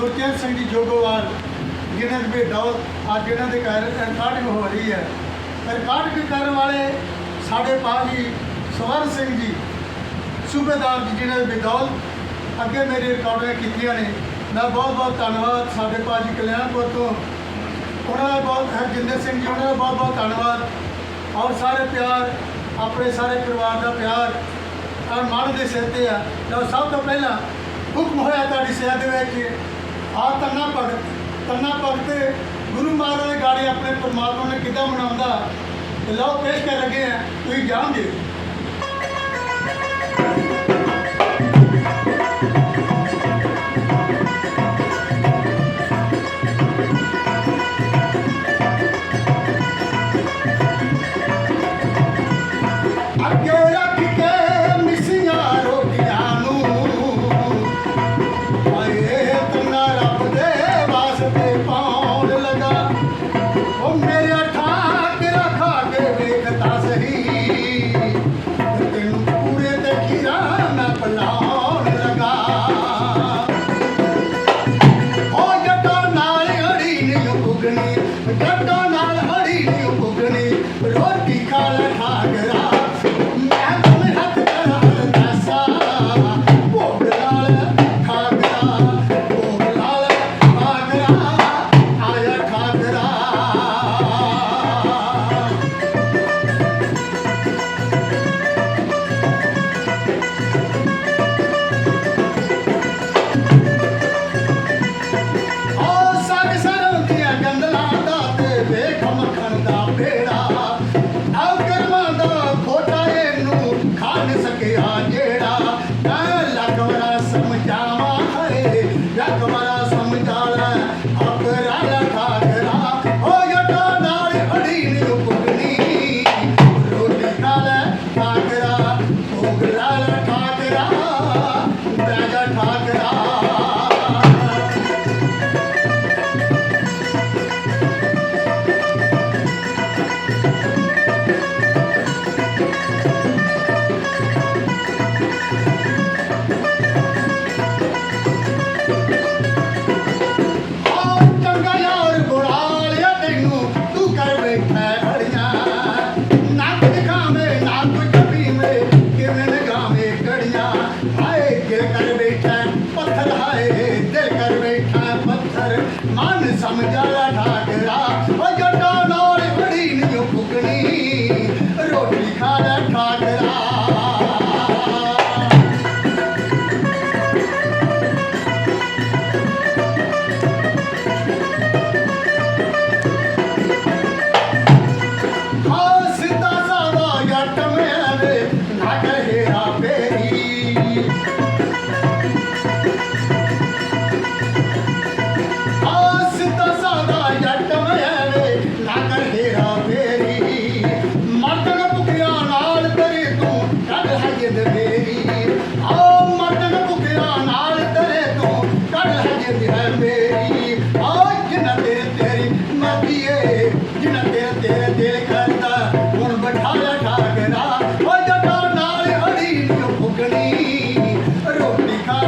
ਗੁਰਚੇਤ ਸਿੰਘ ਜੀ ਜੋਗੋਵਾਲ ਜਿਨ੍ਹਾਂ ਦੇ ਡੌਰ ਅੱਜ ਇਹਨਾਂ ਦੇ ਘਰ ਰਿਕਾਰਡਿੰਗ ਹੋ ਰਹੀ ਹੈ। ਰਿਕਾਰਡਿੰਗ ਕਰਨ ਵਾਲੇ ਸਾਡੇ ਪਾਜੀ ਸਵਰ ਸਿੰਘ ਜੀ, ਸੂਬੇਦਾਰ ਜੀ ਜਿਹਨਾਂ ਦੇ ਬਦੌਲ ਅੱਗੇ ਮੇਰੇ ਰਿਕਾਰਡਿੰਗ ਕੀਤੀਆਂ ਨੇ। ਮੈਂ ਬਹੁਤ ਬਹੁਤ ਧੰਨਵਾਦ ਸਾਡੇ ਪਾਜੀ ਕਲਿਆਣਪੁਰ ਤੋਂ। ਉਹਨਾਂ ਦਾ ਬਹੁਤ ਹਰਜਿੰਦਰ ਸਿੰਘ ਜੀ, ਉਹਨਾਂ ਦਾ ਬਹੁਤ ਬਹੁਤ ਧੰਨਵਾਦ। ਔਰ ਸਾਰੇ ਪਿਆਰ, ਆਪਣੇ ਸਾਰੇ ਪਰਿਵਾਰ ਦਾ ਪਿਆਰ। ਔਰ ਮਨ ਦੇ ਸਿਰ ਤੇ ਆ। ਤਾਂ ਸਭ ਤੋਂ ਪਹਿਲਾਂ ਹੁਕਮ ਹੋਇਆ ਤੁਹਾਡੀ ਸਿਹਤ ਦੇ ਵਿੱਚ। ਆ ਤੰਨਾ ਭਗਤ ਤੰਨਾ ਭਗਤ ਗੁਰੂ ਮਹਾਰਾਜ ਦੇ ਗਾੜੀ ਆਪਣੇ ਪਰਮਾਤਮਾ ਨੇ ਕਿਦਾਂ ਮਨਾਉਂਦਾ? ਲਓ, ਪੇਸ਼ ਕਰ ਲਗੇ ਆ, ਤੁਸੀਂ ਜਾਣਦੇ ਘੜੀਆਂ ਹਾਏ ਦਿਲ ਕਰ ਬੈਠਾ ਪੱਥਰ ਹਾਏ ਦਿਲ ਕਰ ਬੈਠਾ ਪੱਥਰ। ਮਨ ਸਮਝਾ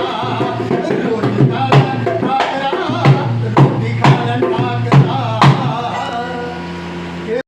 Thank you.